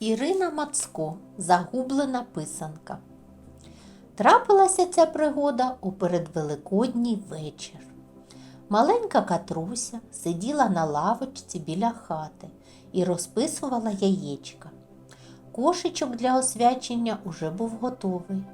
Ірина Мацко Загублена писанка. Трапилася ця пригода у передвеликодній вечір. Маленька Катруся сиділа на лавочці біля хати і розписувала яєчка. Кошечок для освячення уже був готовий.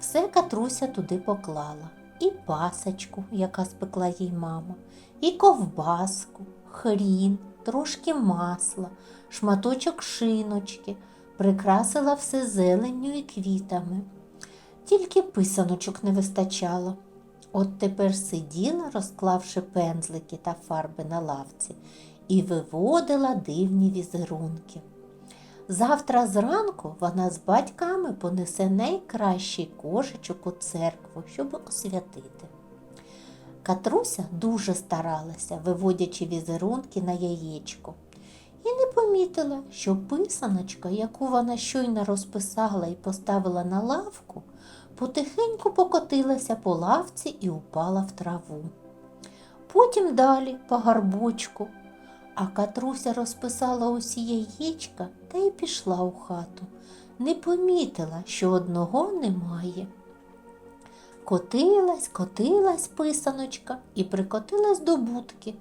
Все Катруся туди поклала. І пасочку, яка спекла їй мама, і ковбаску, хрін, трошки масла, шматочок шиночки, прикрасила все зеленню і квітами. Тільки писаночок не вистачало. От тепер сиділа, розклавши пензлики та фарби на лавці, і виводила дивні візерунки. Завтра зранку вона з батьками понесе найкращий кошечок у церкву, щоб освятити. Катруся дуже старалася, виводячи візерунки на яєчко, і не помітила, що писаночка, яку вона щойно розписала і поставила на лавку, потихеньку покотилася по лавці і упала в траву. Потім далі по гарбочку, а Катруся розписала усі яєчка та й пішла у хату. Не помітила, що одного немає. Котилась, котилась писаночка і прикотилась до будки,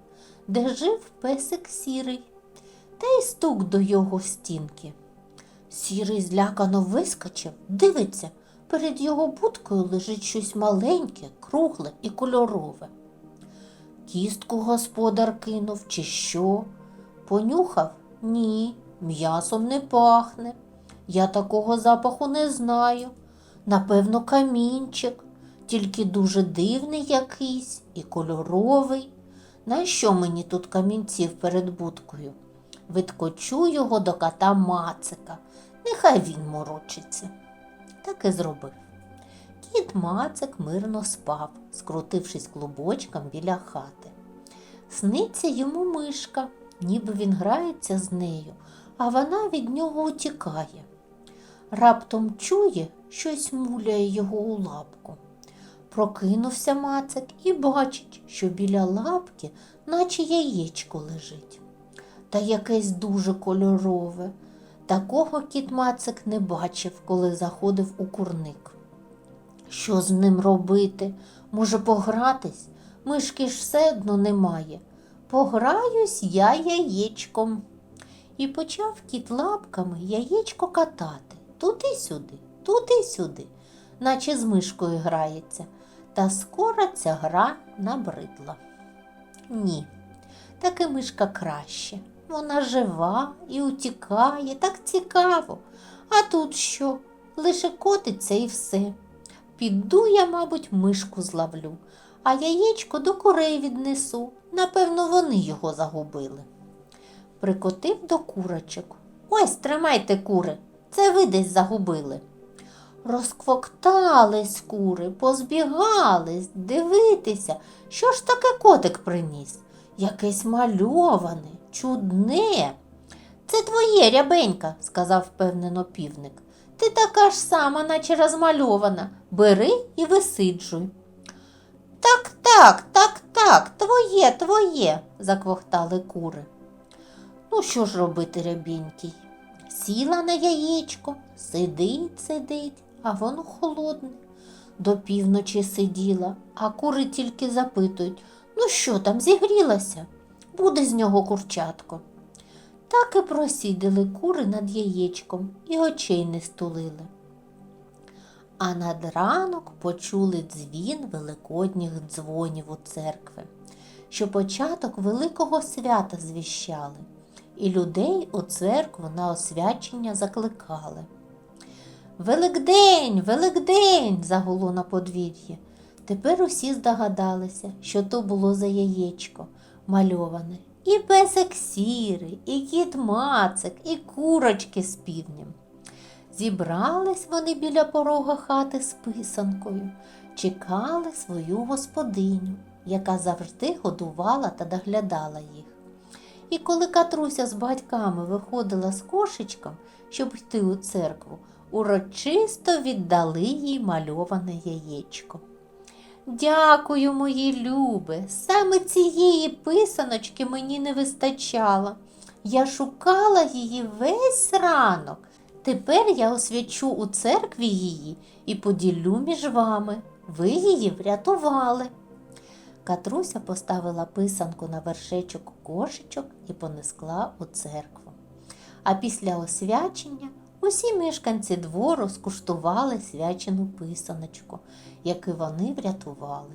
де жив песик сірий, та й стук до його стінки. Сірий злякано вискочив, дивиться, перед його будкою лежить щось маленьке, кругле і кольорове. Кістку господар кинув, чи що? Понюхав? Ні, м'ясом не пахне. Я такого запаху не знаю. Напевно, камінчик, тільки дуже дивний якийсь і кольоровий. Нащо мені тут камінців перед будкою? Відкочу його до кота Мацика. Нехай він морочиться. Так і зробив. Кіт Мацик мирно спав, скрутившись клубочком біля хати. Сниться йому мишка, ніби він грається з нею, а вона від нього утікає. Раптом чує, щось муляє його у лапку. Прокинувся Мацик і бачить, що біля лапки, наче яєчко лежить. Та якесь дуже кольорове. Такого кіт Мацик не бачив, коли заходив у курник. Що з ним робити? Може, погратись? Мишки ж все одно немає. Пограюсь я яєчком. І почав кіт лапками яєчко катати туди-сюди, туди-сюди, наче з мишкою грається. Та скоро ця гра набридла. Ні, таки мишка краще. Вона жива і утікає, так цікаво. А тут що? Лише котиться і все. Піду я, мабуть, мишку зловлю, а яєчко до курей віднесу. Напевно, вони його загубили. Прикотив до курочок. Ось тримайте кури, це ви десь загубили. Розквоктались кури, позбігались, дивитися, що ж таке котик приніс? Якесь мальоване, чудне. Це твоє рябенька, сказав впевнено півник. Ти така ж сама, наче розмальована. Бери і висиджуй. Так, так, так, так, твоє, твоє, заквохтали кури. Ну, що ж робити, рябінький? Сіла на яєчко, сидить, сидить, а воно холодне. До півночі сиділа, а кури тільки запитують ну що там, зігрілася? Буде з нього курчатко. Так і просідали кури над яєчком і очей не стулили. А над ранок почули дзвін великодніх дзвонів у церкви, що початок великого свята звіщали, і людей у церкву на освячення закликали. Великдень, Великдень! загуло на подвір'ї. Тепер усі здогадалися, що то було за яєчко мальоване. І песик сірий, і кіт мацик, і курочки з півнем. Зібрались вони біля порога хати з писанкою, чекали свою господиню, яка завжди годувала та доглядала їх. І коли Катруся з батьками виходила з кошечком, щоб йти у церкву, урочисто віддали їй мальоване яєчко. Дякую, мої любе, саме цієї писаночки мені не вистачало. Я шукала її весь ранок. Тепер я освячу у церкві її і поділю між вами. Ви її врятували. Катруся поставила писанку на вершечок кошечок і понесла у церкву. А після освячення усі мешканці двору скуштували свячену писаночку, яку вони врятували,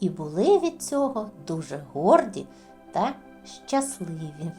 і були від цього дуже горді та щасливі.